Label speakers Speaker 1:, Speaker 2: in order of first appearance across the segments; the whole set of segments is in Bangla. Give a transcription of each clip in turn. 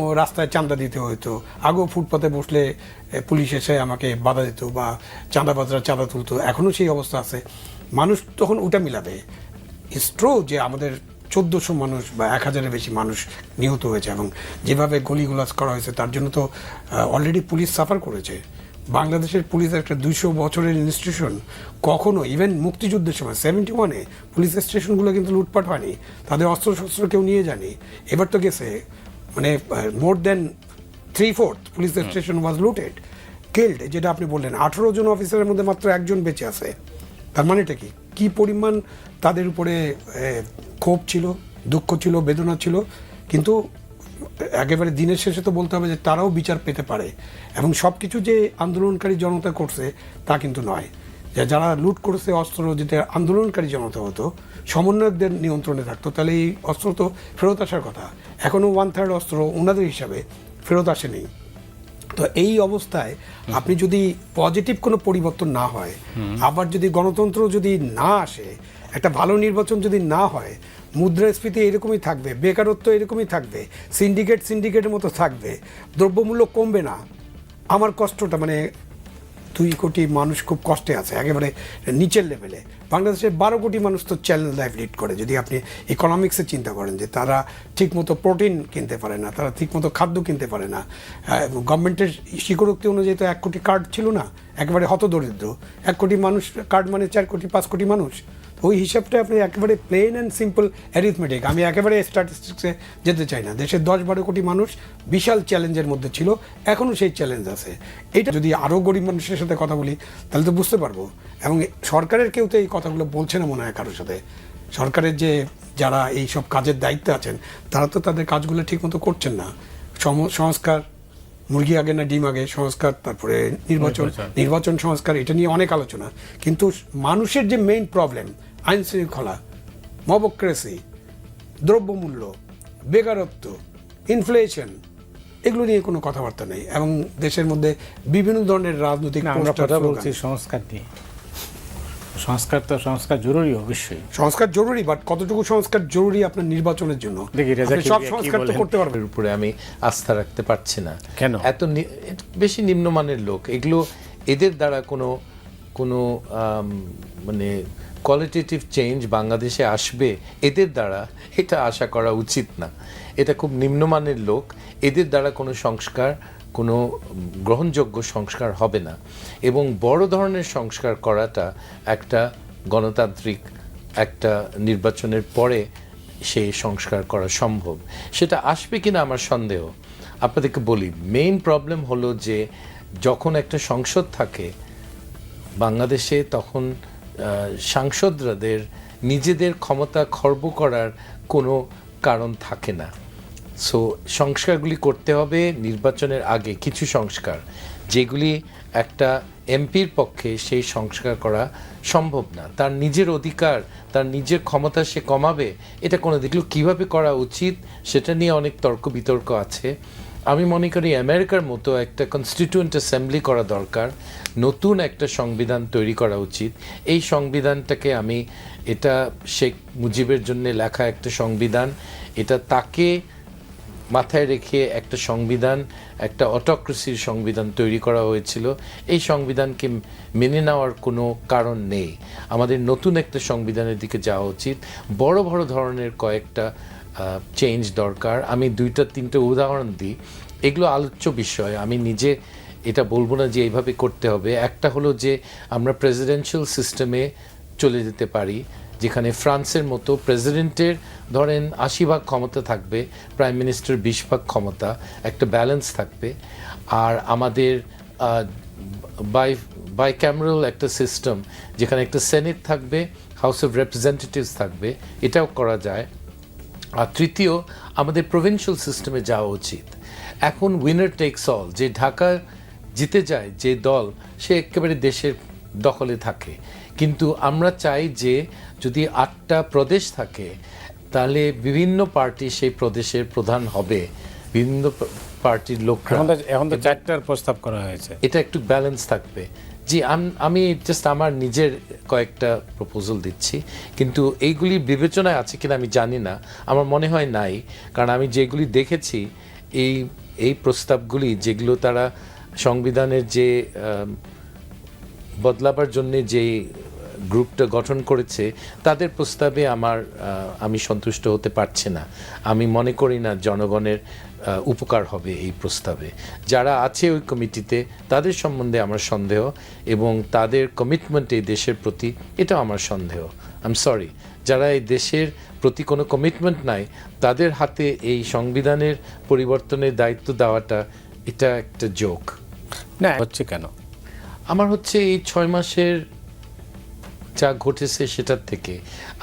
Speaker 1: ও রাস্তায় চাঁদা দিতে হতো আগেও ফুটপাতে বসলে পুলিশ এসে আমাকে বাধা দিত বা চাঁদাবাজরা চাঁদা তুলতো। এখনও সেই অবস্থা আছে। মানুষ তখন ওটা মিলাবে। স্ট্রো যে আমাদের চোদ্দোশো মানুষ বা এক হাজারের বেশি মানুষ নিহত হয়েছে এবং যেভাবে গলিগুলাস করা হয়েছে, তার জন্য তো অলরেডি পুলিশ সাফার করেছে। বাংলাদেশের পুলিশ একটা দুইশো বছরের ইনস্টিটিউশন কখনো ইভেন মুক্তিযুদ্ধের সময় সেভেন্টি ওয়ানে পুলিশ স্টেশনগুলো কিন্তু লুটপাট হয়নি। তাদের অস্ত্র শস্ত্র কেউ নিয়ে যায়নি। এবার তো গেছে মানে more than three fourth police station was looted killed যেটা আপনি বললেন। আঠেরো জন অফিসারের মধ্যে মাত্র একজন বেঁচে আছে। তার মানেটা কি? কি পরিমাণ তাদের উপরে ক্ষোভ ছিল দুঃখ ছিল বেদনা ছিল? কিন্তু একেবারে দিনের শেষে তো বলতে হবে যে তারাও বিচার পেতে পারে। এবং সব কিছু যে আন্দোলনকারী জনতা করছে তা কিন্তু নয়। যারা লুট করেছে অস্ত্র যেটা আন্দোলনকারী জনতা হতো সমন্বয়কদের নিয়ন্ত্রণে থাকতো তাহলে এই অস্ত্র তো ফেরত আসার কথা। এখনও ওয়ান থার্ড অস্ত্র ওনাদের হিসাবে ফেরত আসেনি। তো এই অবস্থায় আপনি যদি পজিটিভ কোনো পরিবর্তন না হয় আবার যদি গণতন্ত্র যদি না আসে একটা ভালো নির্বাচন যদি না হয় মুদ্রাস্ফীতি এরকমই থাকবে বেকারত্ব এরকমই থাকবে সিন্ডিকেট সিন্ডিকেটের মতো থাকবে দ্রব্যমূল্য কমবে না। আমার কষ্টটা মানে দুই কোটি মানুষ খুব কষ্টে আছে, একেবারে নিচের লেভেলে বাংলাদেশের বারো কোটি মানুষ তো চ্যালেঞ্জ লাইফ লিড করে। যদি আপনি ইকোনমিক্সে চিন্তা করেন যে তারা ঠিকমতো প্রোটিন কিনতে পারে না, তারা ঠিকমতো খাদ্য কিনতে পারে না গভর্নমেন্টের স্বীকারোক্তি অনুযায়ী তো এক কোটি কার্ড ছিল না, একেবারে হতদরিদ্র। এক কোটি মানুষ কার্ড মানে চার কোটি, পাঁচ কোটি মানুষ। ওই হিসাবটা আপনি একেবারে প্লেন অ্যান্ড সিম্পল অ্যারিথমেটিক আমি একেবারে স্ট্যাটিস্টিক্সে যেতে চাই না। দেশের দশ বারো কোটি মানুষ বিশাল চ্যালেঞ্জের মধ্যে ছিল এখনও সেই চ্যালেঞ্জ আছে। এটা যদি আরও গরিব মানুষের সাথে কথা বলি তাহলে তো বুঝতে পারব। এবং সরকারের কেউ তো এই কথাগুলো বলছে না মনে হয় কারোর সাথে। সরকারের যে যারা এই সব কাজের দায়িত্বে আছেন তারা তো তাদের কাজগুলো ঠিকমতো করছেন না। সংস্কার মুরগি আগে না ডিম আগে সংস্কার তারপরে নির্বাচন।
Speaker 2: নির্বাচন।
Speaker 1: সংস্কার এটা নিয়ে অনেক আলোচনা। কিন্তু মানুষের যে মেইন প্রবলেম আইন শৃঙ্খলা মবক্রেসি দ্রব্যমূল্য বেকারত্ব ইনফ্লেশন এগুলো নিয়ে কোনো কথাবার্তা নেই এবং দেশের মধ্যে বিভিন্ন ধরনের রাজনৈতিক
Speaker 2: আমরা কথা বলছি সংস্কার নিয়ে। সংস্কার তো সংস্কার জরুরি অবশ্যই।
Speaker 1: সংস্কার জরুরি বাট কতটুকু সংস্কার জরুরি আপনার নির্বাচনের জন্য?
Speaker 2: দেখি, রেজা
Speaker 1: আপনি
Speaker 2: কি-
Speaker 1: সব
Speaker 2: কি
Speaker 1: সংস্কার তো করতে পারবেন।
Speaker 3: উপরে আমি আস্থা রাখতে পারছি না।
Speaker 2: কেন?
Speaker 3: এত নি- বেশি নিম্নমানের লোক এগুলো এদের দ্বারা কোনো কোনো মানে কোয়ালিটেটিভ চেঞ্জ বাংলাদেশে আসবে, এদের দ্বারা এটা আশা করা উচিত না। এটা খুব নিম্নমানের লোক, এদের দ্বারা কোনো সংস্কার, কোনো গ্রহণযোগ্য সংস্কার হবে না। এবং বড় ধরনের সংস্কার করাটা একটা গণতান্ত্রিক একটা নির্বাচনের পরে সেই সংস্কার করা সম্ভব। সেটা আসবে কিনা আমার সন্দেহ। আপনাদেরকে বলি মেইন প্রবলেম হলো যে যখন একটা সংসদ থাকে, বাংলাদেশে তখন সাংসদরাদের নিজেদের ক্ষমতা খর্ব করার কোনো কারণ থাকে না। সো সংস্কারগুলি করতে হবে নির্বাচনের আগে কিছু সংস্কার, যেগুলি একটা এমপির পক্ষে সেই সংস্কার করা সম্ভব না। তার নিজের অধিকার, তার নিজের ক্ষমতা সে কমাবে, এটা কোনো দেখল কীভাবে করা উচিত সেটা নিয়ে অনেক তর্ক বিতর্ক আছে। আমি মনে করি আমেরিকার মতো একটা কনস্টিটিউয়েন্ট অ্যাসেম্বলি করা দরকার, নতুন একটা সংবিধান তৈরি করা উচিত। এই সংবিধানটাকে আমি, এটা শেখ মুজিবের জন্য লেখা একটা সংবিধান, এটা তাকে মাথায় রেখে একটা সংবিধান, একটা অটোক্রেসির সংবিধান তৈরি করা হয়েছিল। এই সংবিধানকে মেনে নেওয়ার কোনো কারণ নেই। আমাদের নতুন একটা সংবিধানের দিকে যাওয়া উচিত। বড় বড় ধরনের কয়েকটা চেঞ্জ দরকার। আমি দুইটা, তিনটে উদাহরণ দিই। এগুলো আলোচ্য বিষয়। আমি নিজে এটা বলব না যে এইভাবে করতে হবে। একটা হলো যে আমরা প্রেসিডেন্সিয়াল সিস্টেমে চলে যেতে পারি, যেখানে ফ্রান্সের মতো প্রেসিডেন্টের ধরেন আশি ভাগ ক্ষমতা থাকবে, প্রাইম মিনিস্টার বিশ ভাগ ক্ষমতা, একটা ব্যালেন্স থাকবে। আর আমাদের বাই বাই ক্যামেরাল একটা সিস্টেম যেখানে একটা সেনেট থাকবে হাউস অফ রিপ্রেজেন্টেটিভস থাকবে, এটাও করা যায়। আর তৃতীয় আমাদের প্রভিন্সিয়াল সিস্টেমে যাওয়া উচিত। এখন উইনার টেক্স অল যে ঢাকা জিতে যায় যে দল সে একেবারে দেশের দখলে থাকে। কিন্তু আমরা চাই যে যদি আটটা প্রদেশ থাকে তাহলে বিভিন্ন পার্টি সেই প্রদেশের প্রধান হবে। বিভিন্ন পার্টির লোক
Speaker 2: এখন তো চারটার প্রস্তাব করা হয়েছে।
Speaker 3: এটা একটু ব্যালেন্স থাকবে। জি, আমি জাস্ট আমার নিজের কয়েকটা প্রপোজাল দিচ্ছি, কিন্তু এইগুলি বিবেচনায় আছে কিনা আমি জানি না, আমার মনে হয় নাই, কারণ আমি যেগুলি দেখেছি, এই এই প্রস্তাবগুলি যেগুলো তারা সংবিধানের যে বদলাবার জন্য যে গ্রুপটা গঠন করেছে, তাদের প্রস্তাবে আমার আমি সন্তুষ্ট হতে পারছি না। আমি মনে করি না জনগণের উপকার হবে এই প্রস্তাবে। যারা আছে ওই কমিটিতে তাদের সম্বন্ধে আমার সন্দেহ এবং তাদের কমিটমেন্ট এই দেশের প্রতি এটাও আমার সন্দেহ। আম সরি যারা এই দেশের প্রতি কোনো কমিটমেন্ট নাই তাদের হাতে এই সংবিধানের পরিবর্তনের দায়িত্ব দেওয়াটা এটা একটা জোক
Speaker 2: না হচ্ছে কেন?
Speaker 3: আমার হচ্ছে এই ছয় মাসের যা ঘটেছে সেটার থেকে।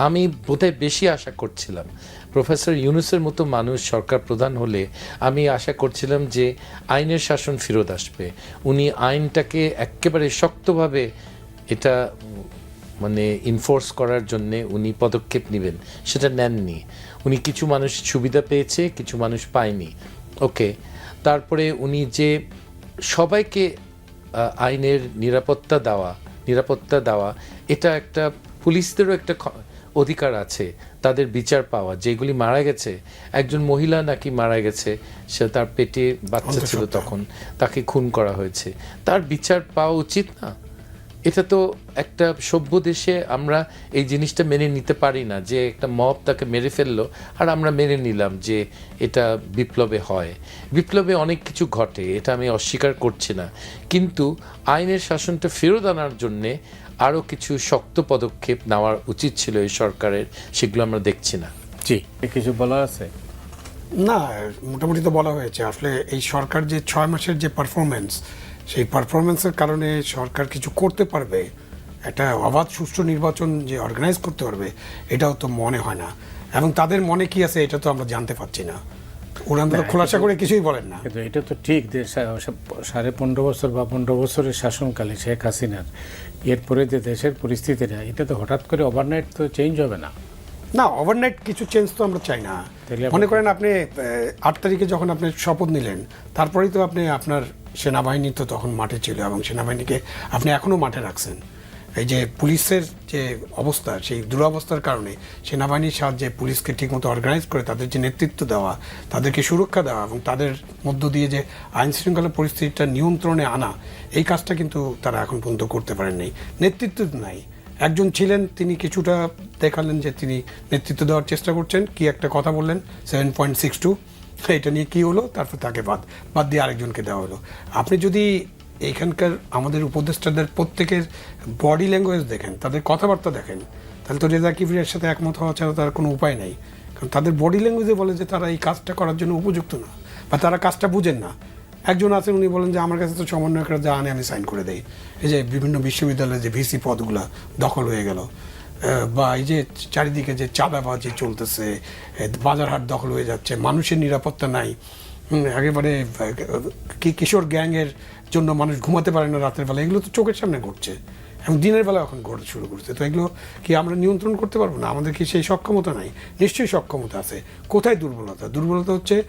Speaker 3: আমি বোধহয় বেশি আশা করছিলাম। প্রফেসর ইউনুসের মতো মানুষ সরকার প্রধান হলে আমি আশা করছিলাম যে আইনের শাসন ফেরত আসবে। উনি আইনটাকে একেবারে শক্তভাবে এটা মানে ইনফোর্স করার জন্যে উনি পদক্ষেপ নেবেন, সেটা নেননি। উনি কিছু মানুষ সুবিধা পেয়েছে, কিছু মানুষ পায়নি। ওকে তারপরে উনি যে সবাইকে আইনের নিরাপত্তা দেওয়া নিরাপত্তা দেওয়া এটা একটা পুলিশদেরও একটা অধিকার আছে তাদের বিচার পাওয়া। যেগুলি মারা গেছে একজন মহিলা নাকি মারা গেছে সে তার পেটে বাচ্চা ছিল তখন তাকে খুন করা হয়েছে। তার বিচার পাওয়া উচিত না? এটা তো একটা সভ্য দেশে আমরা এই জিনিসটা মেনে নিতে পারি না যে একটা মব তাকে মেরে ফেলল আর আমরা মেনে নিলাম যে এটা বিপ্লবে হয়। বিপ্লবে অনেক কিছু ঘটে এটা আমি অস্বীকার করছি না। কিন্তু আইনের শাসনটা ফেরত আনার জন্যে আরও কিছু শক্ত পদক্ষেপ নেওয়ার উচিত ছিল এই সরকারের সেগুলো আমরা দেখছি না।
Speaker 2: জি। কিছু বলা আছে?
Speaker 1: না মোটামুটি তো বলা হয়েছে। আসলে এই সরকার যে ছয় মাসের যে পারফরমেন্স সেই পারফরমেন্সের কারণে সরকার কিছু করতে পারবে একটা অবাধ সুষ্ঠু নির্বাচন যে অর্গানাইজ করতে পারবে এটাও তো মনে হয় না। এবং তাদের মনে কি আছে এটা তো আমরা জানতে পারছি না। তো খোলাসা করে কিছুই বলেন না।
Speaker 2: কিন্তু এটা তো ঠিক যে সাড়ে পনেরো বছর বা পনেরো বছরের শাসনকালে শেখ হাসিনার এরপরে যে দেশের পরিস্থিতিটা এটা তো হঠাৎ করে ওভারনাইট তো চেঞ্জ হবে না।
Speaker 1: না ওভারনাইট কিছু চেঞ্জ তো আমরা চাই না। মনে করেন আপনি আট তারিখে যখন আপনি শপথ নিলেন তারপরেই তো আপনি আপনার সেনাবাহিনী তো তখন মাঠে ছিল এবং সেনাবাহিনীকে আপনি এখনও মাঠে রাখছেন। এই যে পুলিশের যে অবস্থা, সেই দুরবস্থার কারণে সেনাবাহিনীর সাহায্যে পুলিশকে ঠিকমতো অর্গানাইজ করে তাদের যে নেতৃত্ব দেওয়া, তাদেরকে সুরক্ষা দেওয়া এবং তাদের মধ্য দিয়ে যে আইন শৃঙ্খলা পরিস্থিতিটা নিয়ন্ত্রণে আনা, এই কাজটা কিন্তু তারা এখন পর্যন্ত করতে পারেননি। নেতৃত্ব নাই। একজন ছিলেন, তিনি কিছুটা দেখালেন যে তিনি নেতৃত্ব দেওয়ার চেষ্টা করছেন। কি একটা কথা বললেন? সেভেন পয়েন্ট সিক্স টু এটা নিয়ে কি হলো? তারপর তাকে বাদ বাদ দিয়ে আরেকজনকে দেওয়া হলো। আপনি যদি এইখানকার আমাদের উপদেষ্টাদের প্রত্যেকের বডি ল্যাঙ্গুয়েজ দেখেন, তাদের কথাবার্তা দেখেন, তাহলে তো রেজা কিবরিয়ার সাথে একমত হওয়া ছাড়া তার কোনো উপায় নেই। কারণ তাদের বডি ল্যাঙ্গুয়েজে বলে যে তারা এই কাজটা করার জন্য উপযুক্ত না, বা তারা কাজটা বুঝেন না। একজন আছেন, উনি বলেন যে, আমার কাছে তো সমন্বয়করা যা আনে আমি সাইন করে দেই। এই যে বিভিন্ন বিশ্ববিদ্যালয়ে যে ভিসি পদগুলো দখল হয়ে গেল। বা এই যে চারিদিকে যে চাঁদাবাজি চলতেছে এ, বাজারহাট দখল হয়ে যাচ্ছে মানুষের নিরাপত্তা নাই। একেবারে কি কিশোর গ্যাংয়ের জন্য মানুষ ঘুমাতে পারে না রাতের বেলা এগুলো তো চোখের সামনে ঘটছে। এবং দিনের বেলা এখন ঘটতে শুরু করছে। তো এগুলো কি আমরা নিয়ন্ত্রণ করতে পারব না? আমাদের কি সেই সক্ষমতা নাই? নিশ্চয়ই সক্ষমতা আছে। কোথায় দুর্বলতা? দুর্বলতা হচ্ছে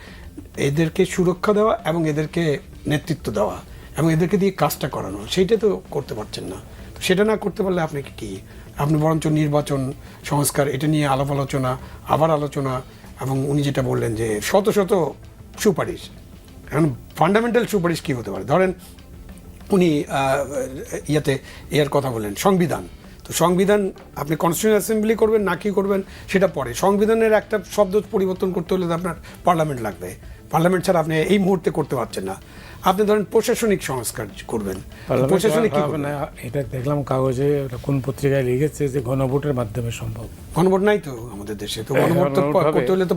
Speaker 1: এদেরকে সুরক্ষা দেওয়া এবং এদেরকে নেতৃত্ব দেওয়া এবং এদেরকে দিয়ে কাজটা করানো। সেইটা তো করতে পারছেন না। সেটা না করতে পারলে আপনি কি- আপনি বরঞ্চ নির্বাচন, সংস্কার, এটা নিয়ে আলাপ আলোচনা, আবার আলোচনা, এবং উনি যেটা বললেন যে শত শত সুপারিশ। এখন ফান্ডামেন্টাল সুপারিশ কী হতে পারে? ধরেন উনি ইয়েতে এর কথা বললেন, সংবিধান। তো সংবিধান আপনি কনস্টিটিউশন অ্যাসেম্বলি করবেন না কি করবেন, সেটা পরে। সংবিধানের একটা শব্দ পরিবর্তন করতে হলে তো আপনার পার্লামেন্ট লাগবে। পার্লামেন্ট ছাড়া আপনি এই মুহূর্তে করতে পারছেন না। আপনি ধরেন প্রশাসনিক সংস্কার করবেন। প্রশাসনিক কি
Speaker 2: হবে না এটা দেখলাম কাগজে কোন পত্রিকায় লিখেছে যে গণভোটের মাধ্যমে সম্ভব।
Speaker 1: গণভোট নাই তো আমাদের দেশে। তো
Speaker 2: হ্যাঁ,
Speaker 1: গণভোট করতে হলে তো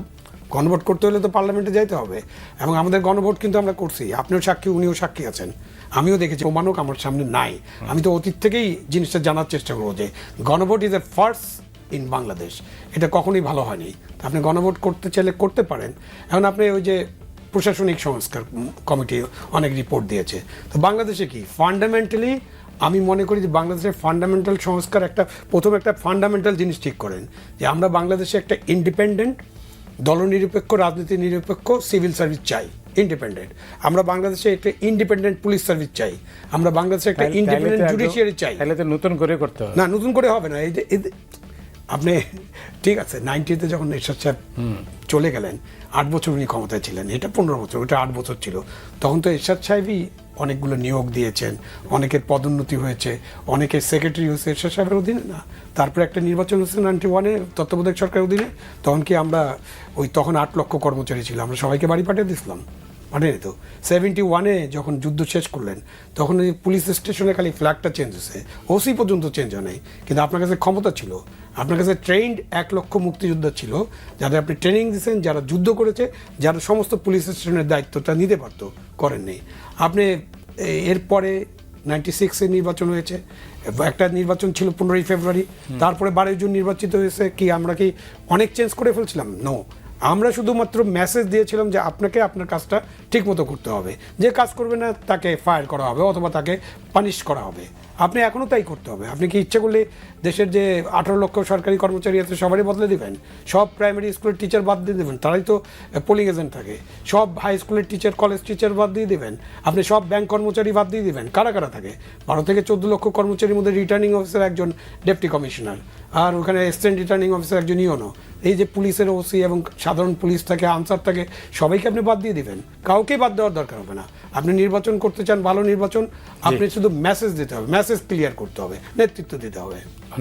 Speaker 1: গণভোট করতে হলে তো পার্লামেন্টে যাইতে হবে। এবং আমাদের গণভোট কিন্তু আমরা করছি। আপনিও সাক্ষী উনিও সাক্ষী আছেন। আমিও দেখেছি প্রমাণক আমার সামনে নাই। আমি তো অতীত থেকেই জিনিসটা জানার চেষ্টা করব যে গণভোট is a first in Bangladesh এটা কখনোই ভালো হয়নি। আপনি গণভোট করতে চাইলে করতে পারেন। এখন আপনি ওই যে প্রশাসনিক সংস্কার কমিটি অনেক রিপোর্ট দিয়েছে। তো বাংলাদেশে কি? ফান্ডামেন্টালি আমি মনে করি যে বাংলাদেশের ফান্ডামেন্টাল সংস্কার একটা প্রথম একটা ফান্ডামেন্টাল জিনিস ঠিক করেন যে আমরা বাংলাদেশে একটা ইন্ডিপেন্ডেন্ট দলনিরপেক্ষ রাজনীতি নিরপেক্ষ সিভিল সার্ভিস চাই ইন্ডিপেন্ডেন্ট আমরা বাংলাদেশে একটা ইন্ডিপেন্ডেন্ট পুলিশ সার্ভিস চাই আমরা বাংলাদেশে একটা ইন্ডিপেন্ডেন্ট জুডিশিয়ারি চাই।
Speaker 2: তাহলে তো নতুন করে করতে হবে।
Speaker 1: না নতুন করে হবে না এই যে- আপনি ঠিক আছে নাইনটিতে যখন এরশাদ সাহেব চলে গেলেন আট বছর উনি ক্ষমতায় ছিলেন এটা পনেরো বছর ওটা আট বছর ছিল। তখন তো এরশাদ সাহেবই অনেকগুলো নিয়োগ দিয়েছেন অনেকের পদোন্নতি হয়েছে অনেকের সেক্রেটারি হয়েছে এরশাদ সাহেবের অধীনে না। তারপরে একটা নির্বাচন হচ্ছে নাইনটি ওয়ানে তত্ত্বাবধায়ক সরকারের অধীনে। তখন কি আমরা ওই তখন আট লক্ষ কর্মচারী ছিল আমরা সবাইকে বাড়ি পাঠিয়ে দিয়েছিলাম। পাঠিয়ে তো সেভেন্টি ওয়ানে যখন যুদ্ধ শেষ করলেন তখন ওই পুলিশ স্টেশনে খালি ফ্ল্যাগটা চেঞ্জ হয়েছে। ওসি পর্যন্ত চেঞ্জ হয় নাই। কিন্তু আপনার কাছে ক্ষমতা ছিল। আপনার কাছে ট্রেন্ড এক লক্ষ মুক্তিযোদ্ধা ছিল যাদের আপনি ট্রেনিং দিয়েছেন যারা যুদ্ধ করেছে যারা সমস্ত পুলিশ স্টেশনের দায়িত্বটা নিতে পারতো করেননি আপনি এরপরে নাইনটি সিক্সে নির্বাচন হয়েছে। একটা নির্বাচন ছিল পনেরোই ফেব্রুয়ারি। তারপরে বারোই জুন নির্বাচিত হয়েছে। কি আমরা কি অনেক চেঞ্জ করে ফেলছিলাম? নো আমরা শুধুমাত্র মেসেজ দিয়েছিলাম যে আপনাকে আপনার কাজটা ঠিকমতো করতে হবে। যে কাজ করবে না, তাকে ফায়ার করা হবে অথবা তাকে পানিশ করা হবে। আপনি এখনও তাই করতে হবে। আপনি কি ইচ্ছে করলে দেশের যে আঠারো লক্ষ সরকারি কর্মচারী আছে, সবারই বদলে দিবেন? সব প্রাইমারি স্কুলের টিচার বাদ দিয়ে দেবেন, তারাই তো পোলিং এজেন্ট থাকে। সব হাই স্কুলের টিচার কলেজ টিচার বাদ দিয়ে দেবেন। আপনি সব ব্যাংক কর্মচারী বাদ দিয়ে দেবেন। কারা কারা থাকে? বারো থেকে চোদ্দ লক্ষ কর্মচারীর মধ্যে রিটার্নিং অফিসার একজন ডেপুটি কমিশনার আর ওখানে অ্যাসিস্ট্যান্ট রিটার্নিং অফিসার একজন ইওনো। এই যে পুলিশের ওসি এবং সাধারণ পুলিশ থাকে আনসার থাকে সবাইকে আপনি বাদ দিয়ে দিবেন। কাউকে বাদ দেওয়ার দরকার হবে না। আপনি নির্বাচন করতে চান ভালো নির্বাচন আপনি শুধু মেসেজ দিতে হবে মেসেজ ক্লিয়ার করতে হবে নেতৃত্ব দিতে হবে।